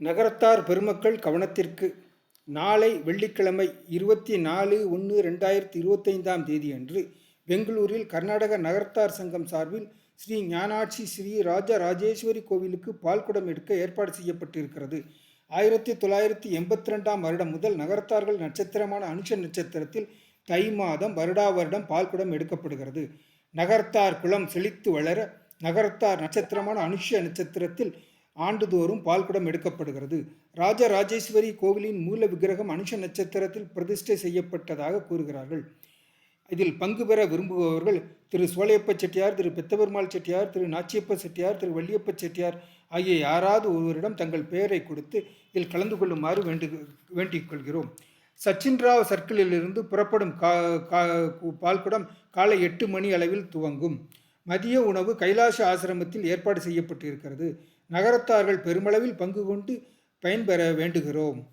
நகரத்தார் பெருமக்கள் கவனத்திற்கு. நாளை வெள்ளிக்கிழமை இருபத்தி நாலு ஒன்று ரெண்டாயிரத்தி இருபத்தைந்தாம் தேதியன்று பெங்களூரில் கர்நாடக நகரத்தார் சங்கம் சார்பில் ஸ்ரீ ஞானாட்சி ஸ்ரீ ராஜராஜேஸ்வரி கோவிலுக்கு பால்குடம் எடுக்க ஏற்பாடு செய்யப்பட்டிருக்கிறது. ஆயிரத்தி தொள்ளாயிரத்தி எண்பத்தி ரெண்டாம் வருடம் முதல் நகரத்தார்கள் நட்சத்திரமான அனுஷ நட்சத்திரத்தில் தை மாதம் வருடா வருடம் பால்குடம் எடுக்கப்படுகிறது. நகரத்தார் குளம் செழித்து வளர நகரத்தார் நட்சத்திரமான அனுஷ நட்சத்திரத்தில் ஆண்டுதோறும் பால்குடம் எடுக்கப்படுகிறது. ராஜராஜேஸ்வரி கோவிலின் மூல விக்கிரகம் அனுஷ நட்சத்திரத்தில் பிரதிஷ்டை செய்யப்பட்டதாக கூறுகிறார்கள். இதில் பங்கு பெற விரும்புபவர்கள் திரு சோலையப்ப செட்டியார் திரு பெத்தபெருமாள் செட்டியார் திரு நாச்சியப்ப செட்டியார் திரு வள்ளியப்ப செட்டியார் ஆகிய யாராவது ஒருவரிடம் தங்கள் பெயரை கொடுத்து இதில் கலந்து கொள்ளுமாறு வேண்டு வேண்டிக் கொள்கிறோம். சச்சின் ராவ் சர்க்கிளிலிருந்து புறப்படும் கா கா பால்குடம் காலை எட்டு மணி அளவில் துவங்கும். மதிய உணவு கைலாச ஆசிரமத்தில் ஏற்பாடு செய்யப்பட்டிருக்கிறது. நகரத்தார்கள் பெருமளவில் பங்கு கொண்டு பயன்பெற வேண்டுகிறோம்.